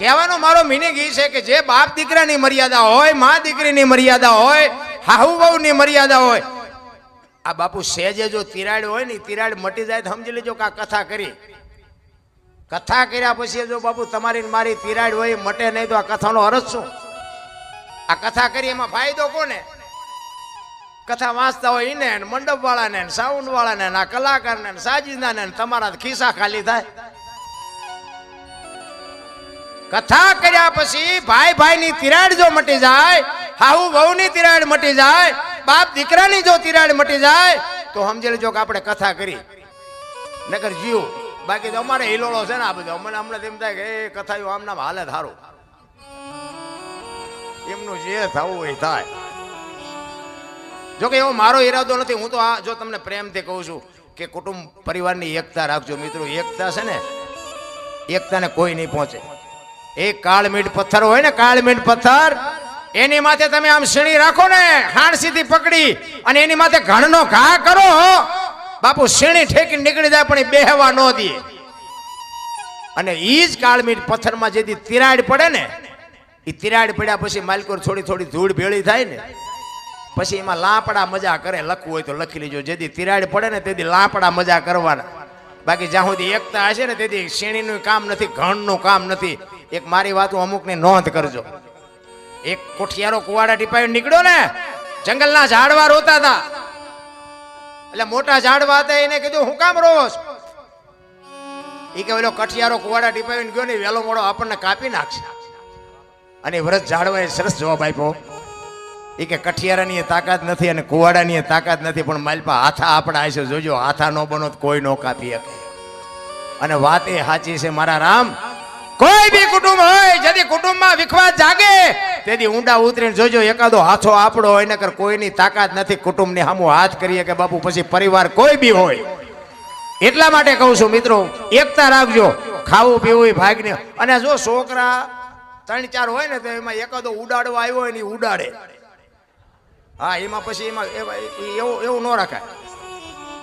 કહેવાનો મારો મિનિંગ એ છે કે જે બાપ દીકરાની મર્યાદા હોય, મા દીકરીની મર્યાદા હોય, હાહુ વહુની મર્યાદા હોય, આ બાપુ સેજે જો તિરાડ હોય ને, તિરાડ મટી જાય તો સમજી લેજો કે આ કથા કરી. કથા કર્યા પછી જો બાપુ તમારી મારી તિરાડ હોય, મટે નહીં તો આ કથાનો અરજ શું? આ કથા કરી એમાં ફાયદો કોને? કથા વાંચતા હોય એને મંડપ વાળાને સાઉન્ડ વાળાને આ કલાકારને સાજીદાને તમારા ખિસ્સા ખાલી થાય. કથા કર્યા પછી ભાઈ ભાઈની તિરાડ જો મટી જાય, હાહુ વહુની તિરાડ મટી જાય, બાપ દીકરાની જો તિરાડ મટી જાય, તો સમજી લેજો કે આપણે કથા કરી. નગર જીવ. બાકી તો અમારે હિલોળો છે ને આ બધો. અમને હમણાં તેમ થાય કે, એ કથા આમ નામ હાલે થારું એમનું જે થવું એ થાય. જોકે એવો મારો ઈરાદો નથી. હું તો આ, જો તમને પ્રેમથી કહું છું કે કુટુંબ પરિવારની એકતા રાખજો મિત્રો. એકતા છે ને, એકતાને કોઈ નહીં પહોંચે. એક કાળમીટ પથ્થર હોય ને કાળમીટ પથ્થર, એની માથે તમે આમ શણી રાખો ને હાણસીથી પકડી અને એની માથે ઘણનો ઘા કરો બાપુ શેણી ઠેકી નીકળી જાય પણ એ બેહવા ન દે. અને ઈ જ કાળમીટ પથ્થરમાં જેથી તિરાડ પડે ને એ તિરાડ પડ્યા પછી માલકોર થોડી થોડી ધૂળ ભેળી થાય ને, પછી એમાં લાપડા મજા કરે, લખવું હોય તો લખી લેજો. જેથી તિરાડ પડે ને તેથી લાપડા મજા કરવાના. બાકી જ્યાં સુધી એકતા હશે ને તેથી શેણીનું કામ નથી, ઘણનું કામ નથી. એક મારી વાતો અમુકની નોંધ કરજો. એક કોઠિયારો કુવાડા ટીપાઈ નીકળ્યો ને, જંગલના ઝાડવા રોતા હતા. એટલે મોટા ઝાડવા હતા, એને કીધું, હું કામ રોસ એ કે, ઓલો કઠિયારો કુવાડા ટીપાવીને ગયો ને, વેલો મોડો આપણને કાપી નાખશે. અને વ્રત ઝાડવાએ સરસ જવાબ આપ્યો. એ કે, કઠિયારાની તાકાત નથી અને કુવાડાની તાકાત નથી, પણ માલપા હાથા આપણા હશે. જોજો, હાથા ન બનો કોઈ નો કાપી શકે. અને વાત એ સાચી છે, મારા રામ કોઈ બી કુટુંબ હોય, જેથી કુટુંબમાં વિખવાદ જાગે, તેથી ઊંડા ઉતરીને જોજો, એકાદો હાથો આપણો હોય, નકર કોઈની તાકાત નથી, કુટુંબની સામું હાથ કરીએ કે બાપુ, પછી પરિવાર કોઈ બી હોય. એટલા માટે કહું છું મિત્રો, એકતા રાખજો, ખાવું, પીવું, ભાગને. અને જો છોકરા ત્રણ, ચાર હોય ને, તો એમાં એકાદો ઉડાડવા આવ્યો હોય ને ઉડાડે. હા, એમાં પછી એમાં એવું એવું ન રાખાય.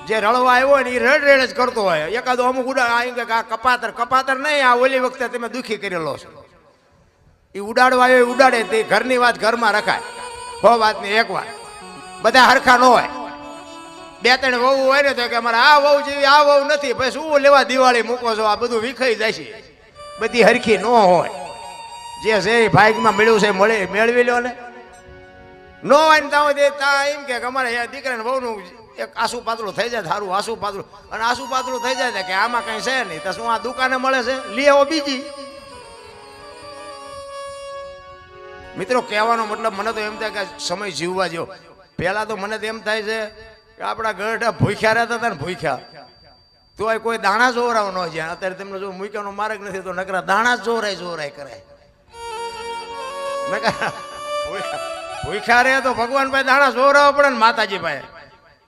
જે રળવા આવ્યો ને એ રડ રેડ જ કરતો હોય. એકાદો અમુક ઉડા આ કે કપાતર કપાતર નહીં, આ ઓલી વખતે તમે દુઃખી કરેલો છો. એ ઉડાડવા આવ્યો ઉડાડે તે ઘરની વાત ઘરમાં રખાય. હો વાતની એક વાત. બધા હરખા ન હોય. બે ત્રણ વહુ હોય ને તો કે અમારે આ વહુ જેવી, આ વહુ નથી, પછી શું લેવા દિવાળી મૂકો છો? આ બધું વિખાઈ જાય છે બધી હરખી ન હોય. જે છે એ ભાગમાં મળ્યું છે, મળે, મેળવી લો ને. ન હોય ને ત્યાં એમ કે અમારે દીકરાને વહુનું એક આસુ પાતળું થઈ જાય સારું આસુ પાતળું. અને આસુ પાતળું થઈ જાય કે આમાં કઈ છે નહીં. તો શું આ દુકાને મળે છે? લઈ આવો બીજી. મિત્રો, કહેવાનો મતલબ મને તો એમ થાય કે સમય જીવવા જેવો. પહેલા તો મને તો એમ થાય છે કે આપણા ગઢા ભૂખ્યા રહેતા હતા ને ભૂખ્યા. તોય કોઈ દાણા જોવરાવ ન જાય. અત્યારે તમને જો મૂક્યાનો માર્ગ નથી, તો નકરા દાણા જોરાય જોરાય કરે. મેં ભૂખ્યા ભૂખ્યા રહે તો ભગવાન ભાઈ દાણા જોવરાવો પડે ને માતાજી ભાઈ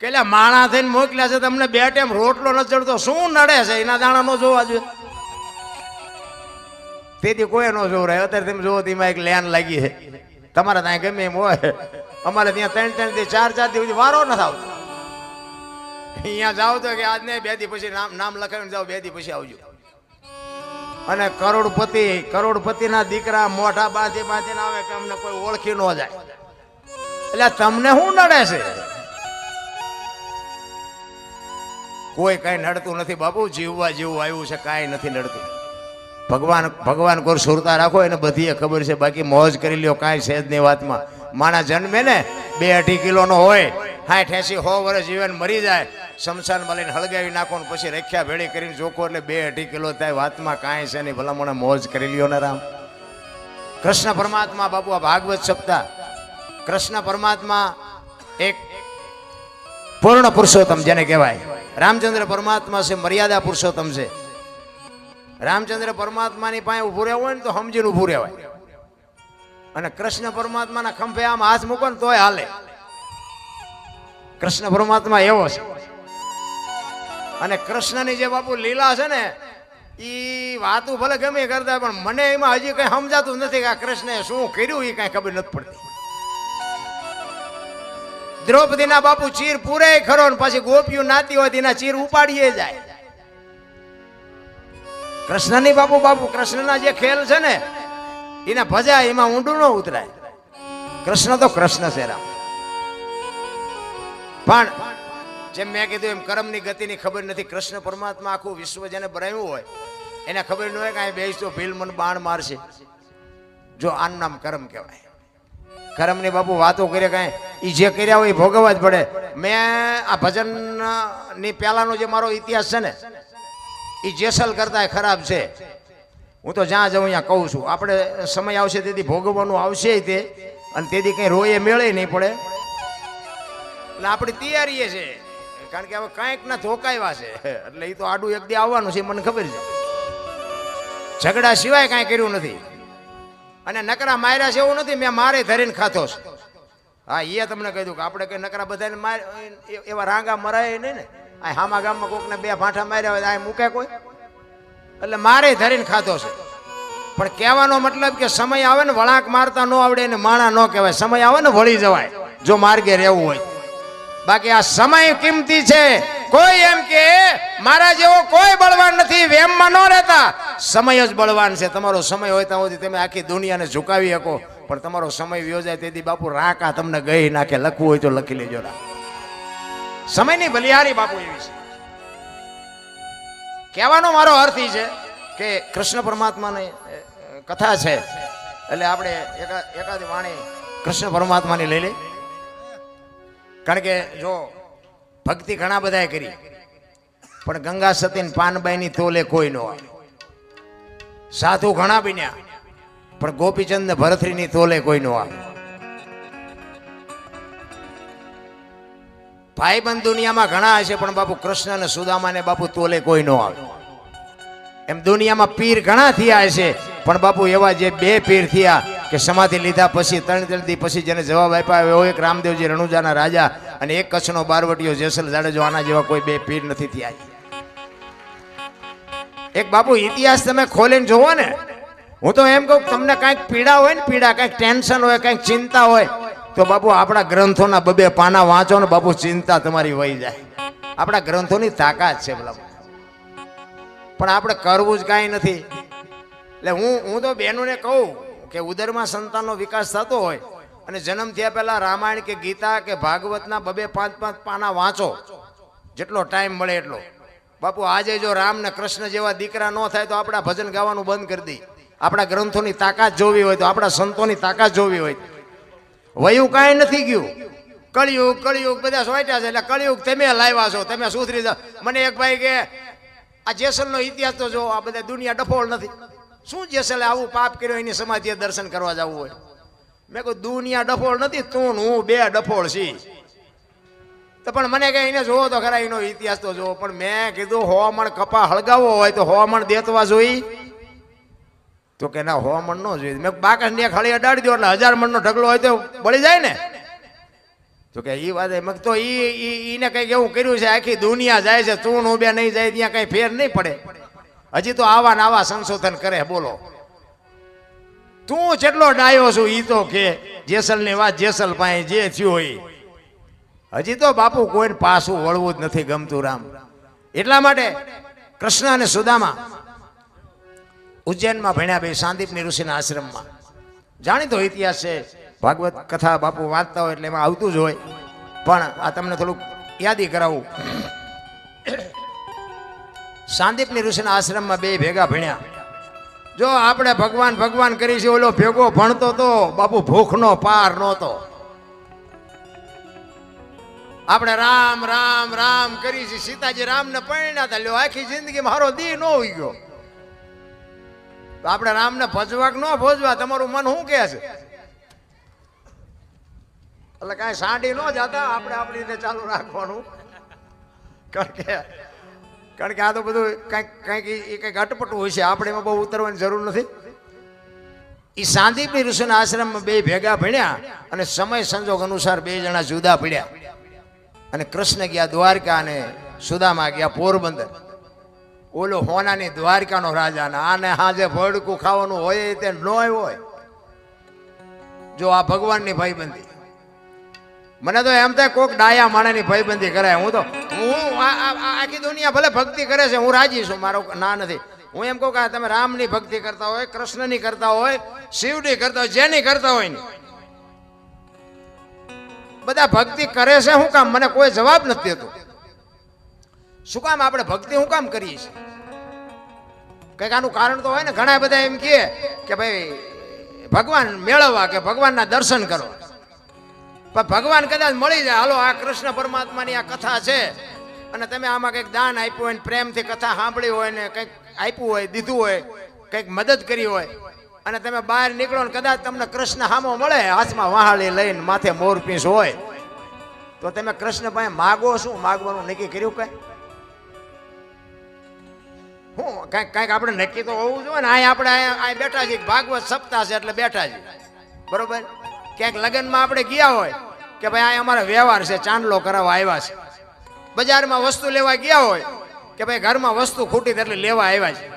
કે એટલે માણા થઈને મોકલ્યા છે, તમને બે ટાઈમ રોટલો નથી ચડતો શું નડે છે? એના દાણા નો જોવા જોઈએ. તેથી કોઈ ન રહે. અત્યારે તમે જોવો તેમાં એક લેન લાગી છે. તમારે ત્યાં ગમે એમ હોય. અમારે ત્યાં ત્રણ ત્રણથી ચાર ચાર દિવસ વારો નથી આવતો અહીંયા જાવ તો કે આજને બે દી પછી નામ નામ લખાવીને જાઓ, બે દી પછી આવજો. અને કરોડપતિ, કરોડપતિના દીકરા મોઢા બાંધી બાંધીને આવે કે અમને કોઈ ઓળખી ન જાય. એટલે તમને શું નડે છે? કોઈ કઈ નડતું નથી બાપુ, જીવવા જેવું આવ્યું છે, કાંઈ નથી નડતું. ભગવાન ભગવાન કોર સુરતા રાખો એને બધી ખબર છે, બાકી મોજ કરી લ્યો, કાંઈ છે જ નહીં વાતમાં. માણા જન્મે ને બે અઢી કિલોનો હોય, હાઠ, એસી, સો વર્ષ જીવન મરી જાય, શમશાન માલીને હળગાવી નાખો ને પછી રખ્યા ભેળી કરીને જોખો એટલે બે અઢી કિલો થાય, વાતમાં કાંઈ છે નહીં, ભલામણે મોજ કરી લ્યો ને રામ. કૃષ્ણ પરમાત્મા બાપુ, આ ભાગવત સપ્તાહ. કૃષ્ણ પરમાત્મા એક પૂર્ણ પુરુષોત્તમ જેને કહેવાય. રામચંદ્ર પરમાત્મા છે, મર્યાદા પુરુષોત્તમ છે. રામચંદ્ર પરમાત્માની પાસે ઊભું રહેવું હોય ને તો સમજીને ઉભું રહેવાય. અને કૃષ્ણ પરમાત્માના ખંભે આમ હાથ મૂકો ને તોય હાલે. કૃષ્ણ પરમાત્મા એવો છે. અને કૃષ્ણની જે બાપુ લીલા છે ને એ વાતું ભલે ગમે કરતા પણ મને એમાં હજી કઈ સમજાતું નથી કે આ કૃષ્ણએ શું કર્યું એ કઈ ખબર નથી પડતી. દ્રૌપદીના બાપુ ચીર પૂરે ખરો પછી ગોપીઓ નાતી હોય તેના ચીર ઉપાડીએ જાય. કૃષ્ણની બાપુ બાપુ, કૃષ્ણના જે ખેલ છે ને, એના ભજા એમાં ઊંડું ન ઉતરાય. કૃષ્ણ તો કૃષ્ણ છે રામ. પણ જેમ મેં કીધું એમ કર્મની ગતિની ખબર નથી, કૃષ્ણ પરમાત્મા આખું વિશ્વ જેને બનાવ્યું હોય, એને ખબર ન હોય કે અહીં બેસતો ભીલ મન બાણ મારશે. જો આનું નામ કર્મ કહેવાય. કર્મની બાપુ વાતો કરે કાંઈ? એ જે કર્યા હોય એ ભોગવવા જ પડે. મેં આ ભજનની પહેલાનો જે મારો ઇતિહાસ છે ને એ જેસલ કરતા ખરાબ છે. હું તો જ્યાં જાઉં ત્યાં કહું છું. આપણે સમય આવશે તેથી ભોગવવાનું આવશે તે, અને તેથી કંઈ રોયે મેળે નહીં પડે. એટલે આપણી તૈયારીએ છે. કારણ કે હવે કાંઈક ના ધોકાવ્યા છે. એટલે એ તો આડું એક દી આવવાનું છે, મને ખબર છે. ઝઘડા સિવાય કાંઈ કર્યું નથી. અને નકરા માર્યા છે એવું નથી, મેં મારે ધરીને ખાતો છે. હા એ તમને કહી દઉં કે આપણે કઈ નકરા બધાને માર એવા રાંગા મરાય નહીં ને. આ હામા ગામમાં કોકને બે ભાંઠા માર્યા હોય આ મૂકે કોઈ? એટલે મારે ધરીને ખાતો છે. પણ કહેવાનો મતલબ કે સમય આવે ને, વળાંક મારતા ન આવડે ને માણા ન કહેવાય. સમય આવે ને, વળી જવાય, જો માર્ગે રહેવું હોય. બાકી આ સમય કિંમતી છે. કોઈ એમ કે, મારા જેવો કોઈ બળવાન નથી, વેમમાં ન રહેતા. સમય જ બળવાન છે. તમારો સમય હોય ત્યાં સુધી તમે આખી દુનિયાને ઝુકાવી શકો. પણ તમારો સમય યોજાય તેથી બાપુ રાકા તમને ગઈ નાખે. લખવું હોય તો લખી લેજો રા સમયની ભલિહારી બાપુ એવી છે. કહેવાનો મારો અર્થ છે કે કૃષ્ણ પરમાત્માની કથા છે. એટલે આપણે એકાદી વાણી કૃષ્ણ પરમાત્માની લઈ લઈ કારણ કે જો ભક્તિ ઘણા બધાએ કરી. પણ ગંગા સતીન પાનબાઈની તોલે કોઈ ન આવે સાધુ ઘણા બન્યા, પણ ગોપીચંદ ભરતરીની તોલે કોઈ ન આવે ભાઈબંધ દુનિયામાં ઘણા હશે, પણ બાપુ કૃષ્ણ અને સુદામાને બાપુ તોલે કોઈ ન આવે. એમ દુનિયામાં પીર ઘણા થયા હશે, પણ બાપુ એવા જે બે પીર થયા કે સમાધિ લીધા પછી, ત્રણ ત્રણ પછી જેને જવાબ આપ્યા એવો એક રામદેવજી રણુજાના રાજા અને એક કચ્છનો બારવટીયો જેસલ જાડેજો આના જેવા કોઈ બે પીર નથી થયા. એક બાપુ, ઇતિહાસ તમે ખોલીને જોવો ને. હું તો એમ કહું તમને કાંઈક પીડા હોય ને, પીડા, કાંઈક ટેન્શન હોય, કાંઈક ચિંતા હોય, તો બાપુ આપણા ગ્રંથોના બબે પાના વાંચો ને બાપુ, ચિંતા તમારી વહી જાય. આપણા ગ્રંથોની તાકાત છે બોલા પણ આપણે કરવું જ કાંઈ નથી. એટલે હું હું તો બહેનોને કહું કે ઉદરમાં સંતાનનો વિકાસ થતો હોય અને જન્મ થયા પહેલા રામાયણ કે ગીતા કે ભાગવતના બબે પાંચ પાંચ પાના વાંચો. જેટલો ટાઈમ મળે એટલો. બાપુ, આજે જો રામ ને કૃષ્ણ જેવા દીકરા ન થાય તો આપણા ભજન ગાવાનું બંધ કરી દઈ આપણા ગ્રંથોની તાકાત જોવી હોય તો આપણા સંતોની તાકાત જોવી હોય. વયું કાંઈ નથી ગયું. કળિયુગ કળિયુગ, બધા સોટ્યા છે એટલે કળિયુગ તમે લાવ્યા છો, તમે સુધરી જાઓ. મને એક ભાઈ કે, આ જેસલનો ઇતિહાસ તો જો, આ બધા દુનિયા ડફોળ નથી. શું જેસલે આવું પાપ કર્યો, એની સમાધિએ દર્શન કરવા જવું હોય? મેં કહું દુનિયા ડફોળ નથી, તું હું બે ડફોળ છી તો પણ મને કઈ એને જોવો તો ખરા, એનો ઇતિહાસ તો જોવો. પણ મેં કીધું હવામણ કપા હળગાવવો હોય તો હવામણ દેતવા જોઈ તો કે ના હવામણ ન જોઈએ. મેં બાકસ ને હળી અડાડી દો એટલે હજાર મણનો ઢગલો હોય તો બળી જાય ને. તો કે એ વાત મેં તો એ ઈને કંઈક એવું કર્યું છે, આખી દુનિયા જાય છે, તું હું બે નહીં જાય, ત્યાં કઈ ફેર નહીં પડે. હજી તો આવા ને આવા સંશોધન કરે, બોલો. તું જેટલો ડાયો છું, ઈ તો કે જેસલની વાત જેસલ પાસે જે થયું હોય. હજી તો બાપુ કોઈને પાછું વળવું જ નથી ગમતું રામ. એટલા માટે કૃષ્ણ અને સુદામા ઉજ્જૈનમાં ભણ્યા બે સાંદીપની ઋષિના આશ્રમમાં. જાણીતો ઇતિહાસ છે, ભાગવત કથા બાપુ વાંચતા હોય એટલે એમાં આવતું જ હોય. પણ આ તમને થોડુંક યાદી કરાવું. સાંદીપની ઋષિના આશ્રમમાં બે ભેગા ભણ્યા. જો આપણે ભગવાન ભગવાન કરી છે, ઓલો ભેગો ભણતો તો બાપુ ભૂખનો પાર નહોતો. આપણે રામ રામ રામ કરી છે, સીતાજી રામને પરણ્યા હતા. લ્યો, આખી જિંદગી મારો દી ન હોઈ ગયો. આપણે રામને ભજવા કે ન ભજવા, તમારું મન શું કહે છે? એટલે કાંઈ સાંડી ન જતા આપણે આપણી રીતે ચાલુ રાખવાનું. કારણ કે કારણ કે આ તો બધું કંઈક કંઈક એ કંઈક અટપટું હોય છે. આપણે એમાં બહુ ઉતરવાની જરૂર નથી. એ સાંદીપની ઋષિના આશ્રમમાં બે ભેગા ભણ્યા અને સમય સંજોગ અનુસાર બે જણા જુદા પડ્યા. અને કૃષ્ણ ગયા દ્વારકા અને સુદામા ગયા પોરબંદર. ઓલો હોનાની દ્વારકાનો રાજા ને આને હાજે ભડકું ખાવાનું હોય તે ન હોય. જો આ ભગવાનની ભાઈબંધી. મને તો એમ થાય કોક ડાયા માણેની ભાઈબંધી કરાય. હું તો હું આખી દુનિયા ભલે ભક્તિ કરે છે, હું રાજી છું, મારો ના નથી. હું એમ કહું કે તમે રામની ભક્તિ કરતા હોય, કૃષ્ણની કરતા હોય, શિવની કરતા હોય, જેની કરતા હોય ને બધા ભક્તિ કરે છે શું કામ? મને કોઈ જવાબ નથી દેતો. શું કામ આપણે ભક્તિ શું કામ કરીએ છીએ? કંઈક આનું કારણ તો હોય ને, ઘણા બધા એમ કહે કે ભાઈ, ભગવાન મેળવવા કે ભગવાનના દર્શન કરો પણ ભગવાન કદાચ મળી જાય. હાલો, આ કૃષ્ણ પરમાત્માની આ કથા છે. અને તમે આમાં કંઈક દાન આપ્યું હોય ને પ્રેમથી કથા સાંભળી હોય ને કંઈક આપ્યું હોય, દીધું હોય, કંઈક મદદ કરી હોય, અને તમે બહાર નીકળો ને કદાચ તમને કૃષ્ણ હામો મળે, હાથમાં વહાળી લઈને માથે મોરપીસ હોય, તો તમે કૃષ્ણ પાસે માગો શું? માગવાનું નક્કી કર્યું કઈ? હું કાંઈક કાંઈક આપણે નક્કી તો હોવું જોઈએ ને. અહીંયા આપણે અહીંયા અહીં બેઠા છીએ. ભાગવત સપ્તાહ છે એટલે બેઠા છીએ. બરોબર? ક્યાંક લગ્નમાં આપણે ગયા હોય કે ભાઈ આ અમારા વ્યવહાર છે, ચાંદલો કરાવવા આવ્યા છે. બજારમાં વસ્તુ લેવા ગયા હોય કે ભાઈ ઘરમાં વસ્તુ ખૂટી એટલે લેવા આવ્યા છે.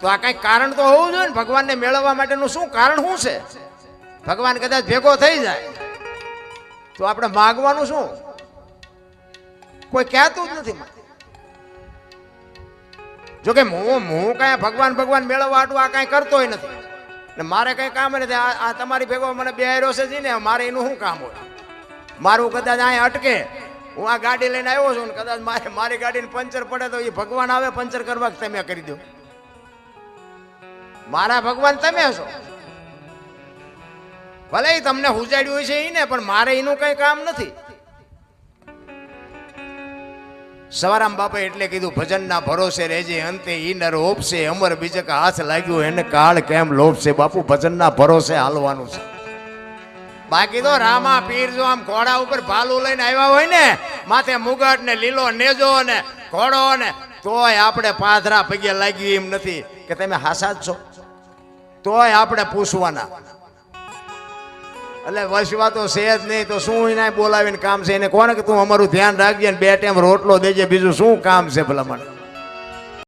તો આ કાંઈક કારણ તો હોવું જોઈએ ને? ભગવાનને મેળવવા માટેનું શું કારણ શું છે? ભગવાન કદાચ ભેગો થઈ જાય. તો આપણે માગવાનું શું? કોઈ કહેતું જ નથી જોકે હું હું કાંઈ ભગવાન ભગવાન મેળવવા આટલું આ કાંઈ કરતોય નથી. ને મારે કંઈ કામ નથી. આ તમારી ભેગો મને બેહાર્યો છે ને, મારે એનું શું કામ હોય? મારું કદાચ અહીંયા અટકે. હું આ ગાડી લઈને આવ્યો છું ને કદાચ મારે મારી ગાડીને પંચર પડે તો એ ભગવાન આવે, પંચર કરવા તમે કરી દો? મારા ભગવાન તમે છો. ભલે તમને હુજાડ્યું છે એને પણ મારે એનું કઈ કામ નથી. સવારામ બાપા એટલે કીધું, ભજનના ભરોસે રહેજે, અંતે ઈનર નર ઓપશે અમર બીજક હાથ લાગ્યો, એને કાળ કેમ લોપશે બાપુ, ભજનના ભરોસે હાલવાનું છે. બાકી તો રામા પીર જો આમ ઘોડા ઉપર ભાલું લઈને આવ્યા હોય ને, માથે મુગટ ને લીલો નેજો ને ઘોડો ને, તોય આપણે પાથરા પગે લાગ્યું એમ નથી. કે તમે હાસા જ છો? તોય આપણે પૂછવાના. એટલે વસવા તો છે જ નહીં, તો શું એને બોલાવીને કામ છે? એને કોને કે તું અમારું ધ્યાન રાખજે ને બે ટાઈમ રોટલો દેજે, બીજું શું કામ છે ભલા મને?